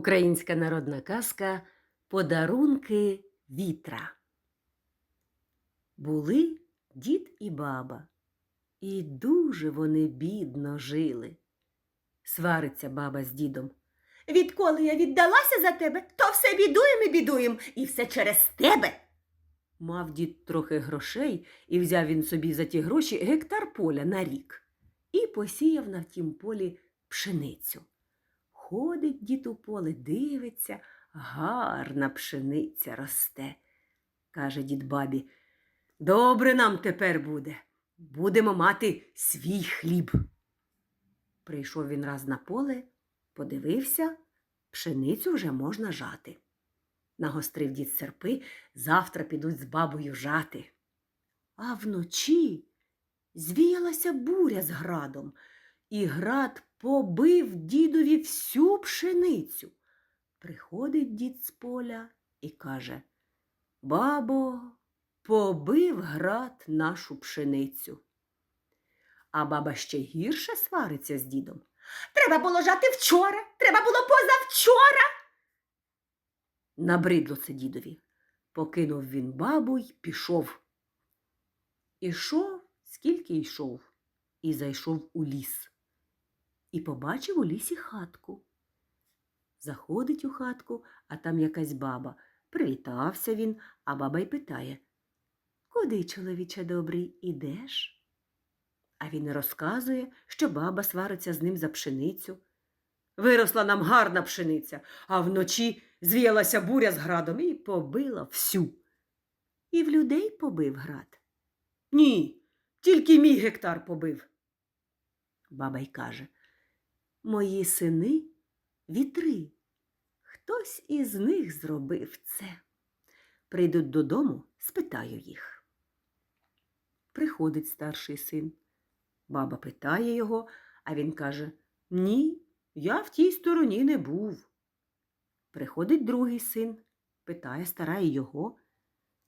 Українська народна казка Подарунки вітра. Були дід і баба, і дуже вони бідно жили. Свариться баба з дідом. Відколи я віддалася за тебе, то все бідуєм і бідуєм, і все через тебе. Мав дід трохи грошей, і взяв він собі за ті гроші гектар поля на рік і посіяв на тім полі пшеницю. Ходить дід у поле, дивиться, гарна пшениця росте. Каже дід бабі, добре нам тепер буде. Будемо мати свій хліб. Прийшов він раз на поле, подивився, пшеницю вже можна жати. Нагострив дід серпи, завтра підуть з бабою жати. А вночі звіялася буря з градом, і град побив дідові всю пшеницю. Приходить дід з поля і каже Бабо, побив град нашу пшеницю. А баба ще гірше свариться з дідом. Треба було жати вчора, треба було позавчора. Набридло це дідові. Покинув він бабу й пішов. Ішов, скільки йшов, і зайшов у ліс. І побачив у лісі хатку. Заходить у хатку, а там якась баба. Привітався він, а баба й питає Куди, чоловіче добрий, ідеш? А він розказує, що баба свариться з ним за пшеницю. Виросла нам гарна пшениця, а вночі звіялася буря з градом і побила всю. І в людей побив град. Ні, тільки мій гектар побив. Баба й каже Мої сини вітри. Хтось із них зробив це. Прийдуть додому, спитаю їх. Приходить старший син. Баба питає його, а він каже Ні, я в тій стороні не був. Приходить другий син, питає стара його,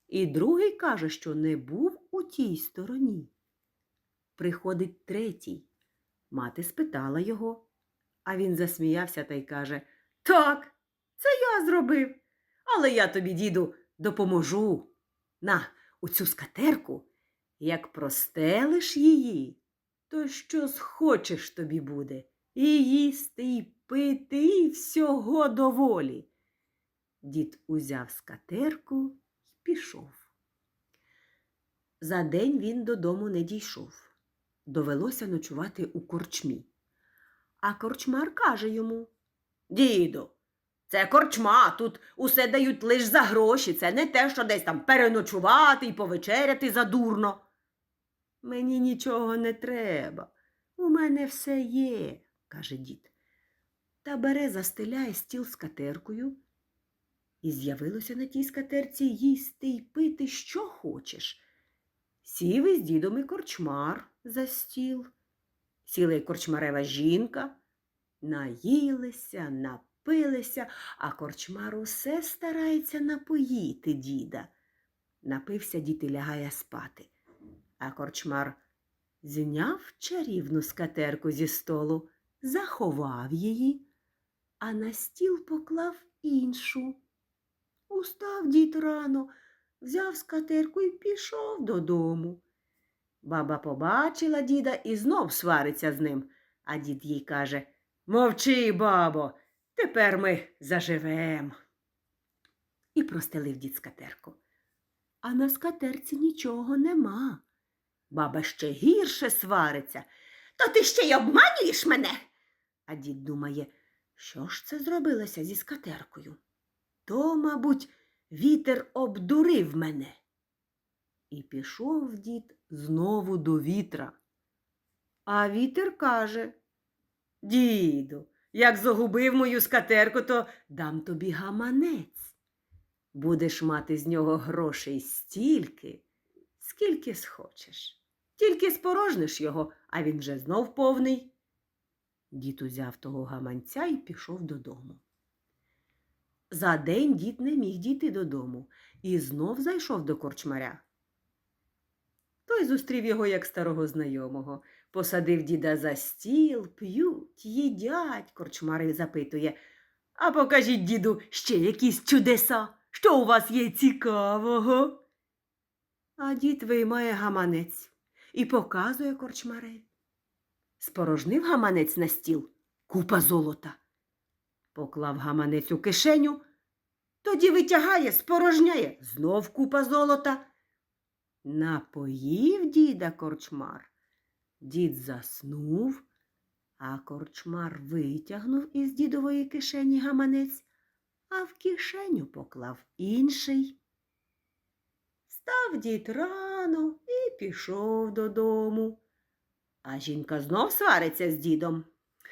і другий каже, що не був у тій стороні. Приходить третій. Мати спитала його, а він засміявся та й каже Так, це я зробив. Але я тобі, діду, допоможу. На, у цю скатерку, як простелиш її, то що схочеш тобі буде і їсти, і пити, і всього доволі. Дід узяв скатерку й пішов. За день він додому не дійшов. Довелося ночувати у корчмі. А корчмар каже йому Діду, це корчма, тут усе дають лиш за гроші, це не те, що десь там переночувати і повечеряти задурно. Мені нічого не треба. У мене все є, каже дід. Та бере, застеляє стіл з катеркою. І з'явилося на тій скатерці їсти й пити, що хочеш. Сів із дідом і корчмар за стіл. Сіла й корчмарева жінка. Наїлися, напилися, а корчмар усе старається напоїти діда. Напився дід і лягає спати. А корчмар зняв чарівну скатерку зі столу, заховав її, а на стіл поклав іншу. Устав дід рано, взяв скатерку і пішов додому. Баба побачила діда і знов свариться з ним, а дід їй каже Мовчи, бабо, тепер ми заживем. І простелив дід скатерку. А на скатерці нічого нема. Баба ще гірше свариться. То ти ще й обманюєш мене. А дід думає, що ж це зробилося зі скатеркою? То, мабуть, вітер обдурив мене. І пішов дід знову до вітра. А вітер каже Діду, як загубив мою скатерку, то дам тобі гаманець. Будеш мати з нього грошей стільки, скільки схочеш. Тільки спорожниш його, а він вже знов повний. Дід узяв того гаманця і пішов додому. За день дід не міг дійти додому і знов зайшов до корчмаря. Той зустрів його як старого знайомого, посадив діда за стіл, п'ють, їдять. Корчмар запитує А покажіть, діду, ще якісь чудеса. Що у вас є цікавого? А дід виймає гаманець і показує корчмареві. Спорожнив гаманець на стіл, купа золота. Поклав гаманець у кишеню, тоді витягає, спорожняє, знов купа золота. Напоїв діда корчмар. Дід заснув, а корчмар витягнув із дідової кишені гаманець, а в кишеню поклав інший. Став дід рано і пішов додому. А жінка знов свариться з дідом.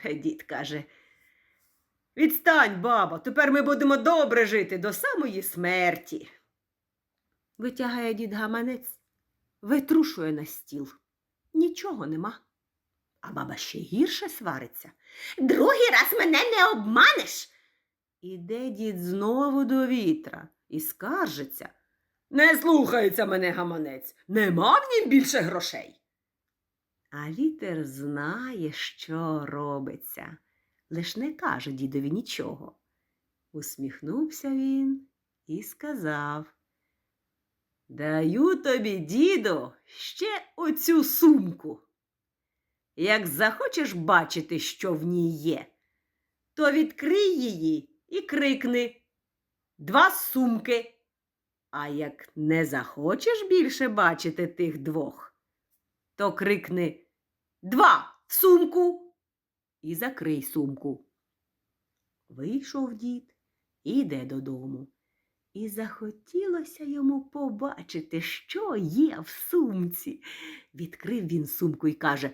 Дід каже. Відстань, баба, тепер ми будемо добре жити до самої смерті. Витягає дід гаманець, витрушує на стіл. Нічого нема. А баба ще гірше свариться. Другий раз мене не обманеш. Іде дід знову до вітра і скаржиться. Не слухається мене гаманець, нема в нім більше грошей. А вітер знає, що робиться, лиш не каже дідові нічого. Усміхнувся він і сказав. Даю тобі, діду, ще оцю сумку. Як захочеш бачити, що в ній є, то відкрий її і крикни Два сумки. А як не захочеш більше бачити тих двох, то крикни Два сумку і закрий сумку. Вийшов дід і йде додому. І захотілося йому побачити, що є в сумці. Відкрив він сумку і каже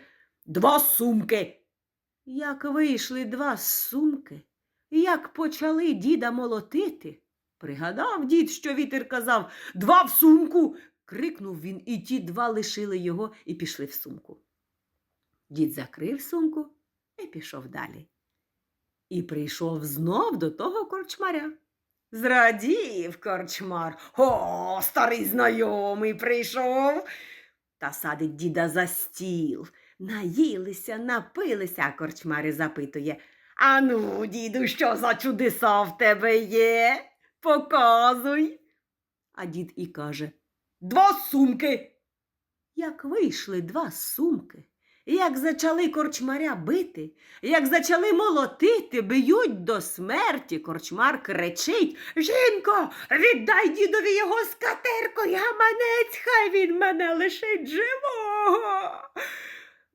Два сумки. Як вийшли два сумки, як почали діда молотити, пригадав дід, що вітер казав Два в сумку. крикнув він, і ті два лишили його і пішли в сумку. Дід закрив сумку і пішов далі. І прийшов знов до того корчмаря. Зрадів корчмар. О, старий знайомий прийшов. Та садить діда за стіл. Наїлися, напилися, корчмар і запитує. Ану, діду, що за чудеса в тебе є? Показуй. А дід і каже Два сумки. Як вийшли два сумки, як зачали корчмаря бити, як зачали молотити, б'ють до смерті, корчмар кричить Жінко, віддай дідові його скатерку гаманець, хай він мене лишить живого.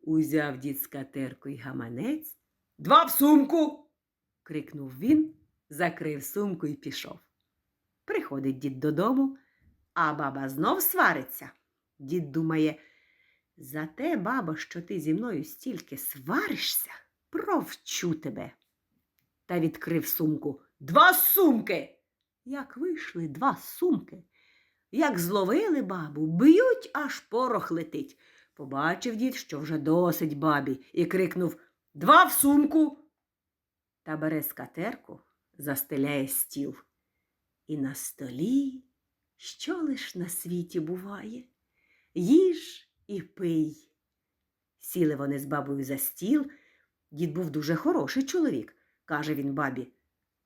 Узяв дід скатерку й гаманець. Два в сумку. крикнув він, закрив сумку і пішов. Приходить дід додому, а баба знов свариться. Дід думає, за те, бабо, що ти зі мною стільки сваришся, провчу тебе. Та відкрив сумку. Два сумки. Як вийшли два сумки, як зловили бабу, б'ють, аж порох летить. Побачив дід, що вже досить бабі, і крикнув Два в сумку. Та бере скатерку, застеляє стіл. І на столі, що лиш на світі буває, їж і пий. Сіли вони з бабою за стіл. Дід був дуже хороший чоловік, каже він бабі.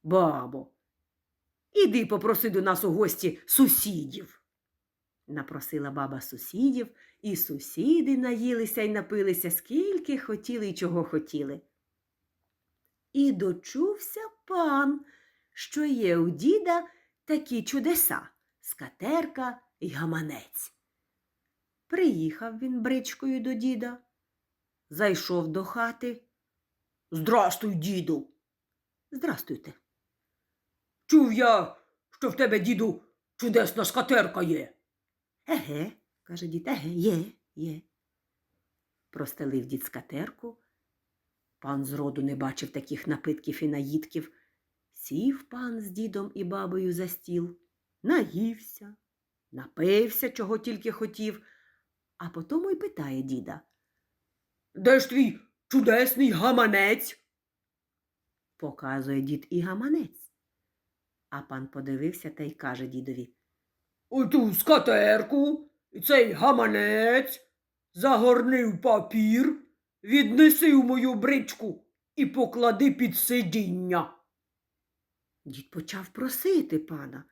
Бабо, іди попроси до нас у гості сусідів. Напросила баба сусідів, і сусіди наїлися й напилися, скільки хотіли й чого хотіли. І дочувся пан, що є у діда такі чудеса скатерка й гаманець. Приїхав він бричкою до діда, зайшов до хати. Здрастуй, діду. Здрастуйте. Чув я, що в тебе, діду, чудесна скатерка є. Еге, каже дід, еге, є, є. Простелив дід скатерку. Пан зроду не бачив таких напитків і наїдків. Сів пан з дідом і бабою за стіл, наївся, напився, чого тільки хотів, а потому й питає діда. Де ж твій чудесний гаманець? Показує дід і гаманець. А пан подивився та й каже дідові. Оту скатерку і цей гаманець загорни в папір, віднеси в мою бричку і поклади під сидіння. Дід почав просити пана.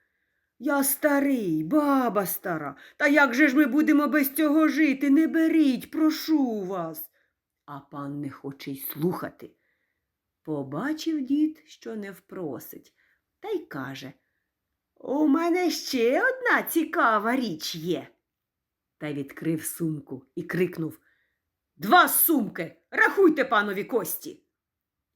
Я старий, баба стара. Та як же ж ми будемо без цього жити? Не беріть, прошу вас. А пан не хоче й слухати. Побачив дід, що не впросить, та й каже У мене ще одна цікава річ є. Та відкрив сумку і крикнув Два сумки. Рахуйте панові кості.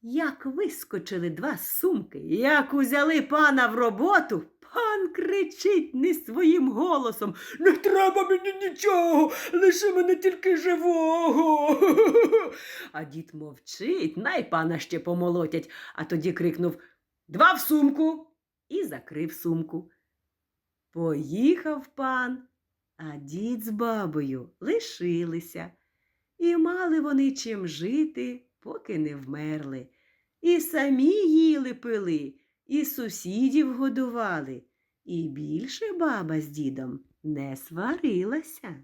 Як вискочили два сумки, як узяли пана в роботу, пан кричить не своїм голосом. Не треба мені нічого, лише мене тільки живого. А дід мовчить, най пана ще помолотять, а тоді крикнув Два в сумку і закрив сумку. Поїхав пан, а дід з бабою лишилися. І мали вони чим жити, поки не вмерли. І самі їли пили, і сусідів годували, і більше баба з дідом не сварилася.